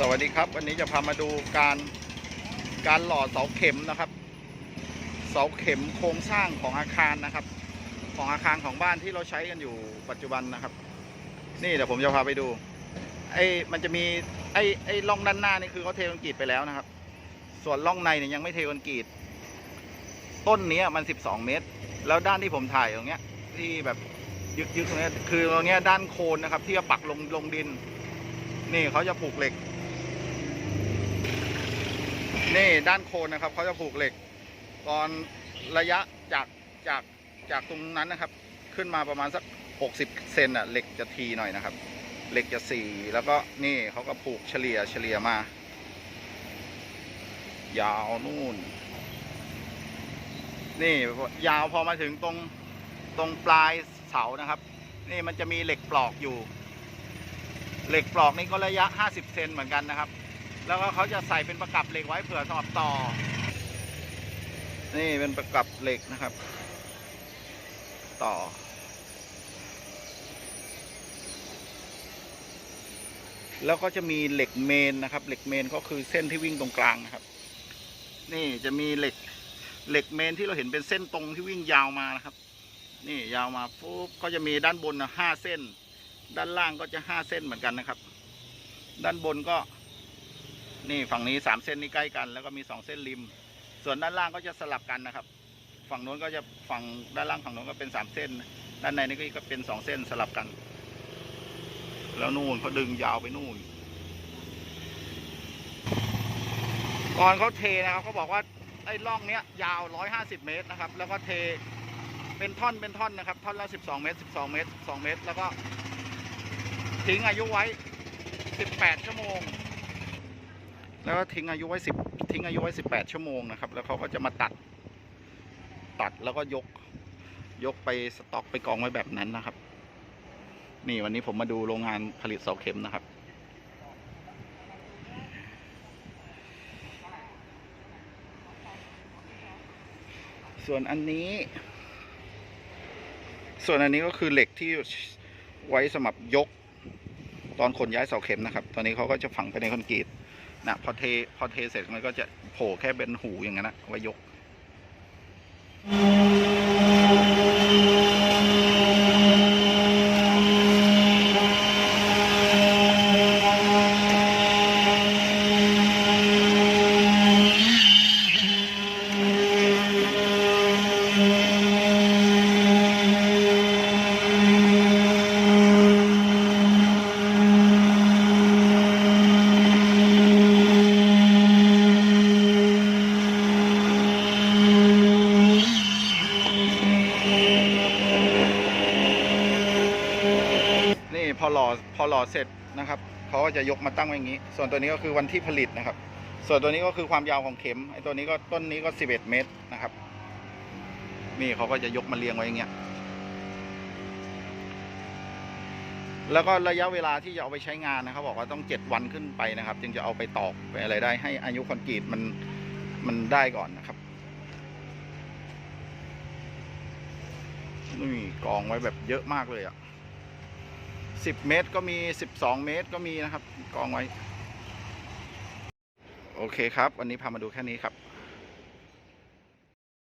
สวัสดีครับวันนี้จะพามาดูการการหล่อเสาเข็มนะครับ เสาเข็มโครงสร้างของอาคารนะครับ ของอาคารของบ้านที่เราใช้กันอยู่ปัจจุบันนะครับ นี่เดี๋ยวผมจะพาไปดูไอ้มันจะมีไอ้ไอ้ร่องด้านหน้านี่คือเขาเทคอนกรีตไปแล้วนะครับ ส่วนร่องในเนี่ยยังไม่เทคอนกรีตต้นเนี้มัน 12 เมตร แล้วด้านที่ผมถ่ายตรงเนี้ยที่แบบยึกยึกตรงเนี้ยคือตรงเนี้ยด้านโคนนะครับ ที่จะปักลงลงดิน นี่เขาจะผูกเหล็ก นี่ด้านโคนนะครับเขาจะผูกเหล็ก ตอนระยะจากจากจากตรงนั้นนะครับ ขึ้นมาประมาณสัก 60 เซนอะเหล็กจะทีหน่อยนะครับ เหล็กจะสี่แล้วก็นี่เขาก็ผูกเฉลี่ยเฉลี่ยมา ยาวนู่น นี่ยาวพอมาถึงตรงตรงปลายเสานะครับ นี่มันจะมีเหล็กปลอกอยู่ เหล็กปลอกนี่ก็ระยะ 50 เซนเหมือนกันนะครับ แล้วก็เขาจะใส่เป็นประกับเหล็กไว้เผื่อสำหรับต่อ นี่เป็นประกับเหล็กนะครับ ต่อ แล้วก็จะมีเหล็กเมนนะครับ เหล็กเมนก็คือเส้นที่วิ่งตรงกลางนะครับ นี่จะมีเหล็กเหล็กเมนที่เราเห็นเป็นเส้นตรงที่วิ่งยาวมานะครับ นี่ยาวมาปุ๊บก็จะมีด้านบนห้าเส้น ด้านล่างก็จะห้าเส้นเหมือนกันนะครับ ด้านบนก็ นี่ฝั่งนี้สามเส้นนี่ใกล้กัน แล้วก็มีสองเส้นริม ส่วนด้านล่างก็จะสลับกันนะครับ ฝั่งนู้นก็จะฝั่งด้านล่างฝั่งนู้นก็เป็นสามเส้น ด้านในนี่ก็เป็นสองเส้นสลับกัน แล้วนู่นเขาดึงยาวไปนู่นก่อนเขาเทนะครับเขาบอกว่าไอ้ร่องเนี้ยยาวร้อยห้าสิบเมตรนะครับ แล้วก็เทเป็นท่อนเป็นท่อนนะครับ ท่อนละสิบสองเมตรสิบสองเมตรสองเมตร แล้วก็ทิ้งอายุไว้18ชั่วโมง แล้วทิ้งอายุไว้10ทิ้งอายุไว้18ชั่วโมงนะครับ แล้วเขาก็จะมาตัด ตัดแล้วก็ยก ยกไปสต็อกไปกองไว้แบบนั้นนะครับ นี่วันนี้ผมมาดูโรงงานผลิตเสาเข็มนะครับ ส่วนอันนี้ ส่วนอันนี้ก็คือเหล็กที่ไว้สำหรับยก ตอนขนย้ายเสาเข็มนะครับ ตอนนี้เขาก็จะฝังไปในคอนกรีต นะพอเทพอเทเสร็จมันก็จะโผล่แค่เป็นหูอย่างนั้นนะไว้ยก นี่พ อหล่อพอหล่อเสร็จนะครับเขาก็จะยกมาตั้งไว้อย่างนี้ ส่วนตัวนี้ก็คือวันที่ผลิตนะครับ ส่วนตัวนี้ก็คือความยาวของเข็มไอ้ตัวนี้ก็ต้นนี้ก็ 11 เมตรนะครับ นี่เขาก็จะยกมาเรียงไว้อย่างเงี้ยแล้วก็ระยะเวลาที่จะเอาไปใช้งานนะครับ บอกว่าต้อง 7 วันขึ้นไปนะครับ จึงจะเอาไปตอกไปอะไรได้ให้อายุคอนกรีตมันมันได้ก่อนนะครับนี่กองไว้แบบเยอะมากเลยอะ่ะ สิบเมตรก็มีสิบสองเมตรก็มีนะครับ กองไว้ โอเคครับ วันนี้พามาดูแค่นี้ครับ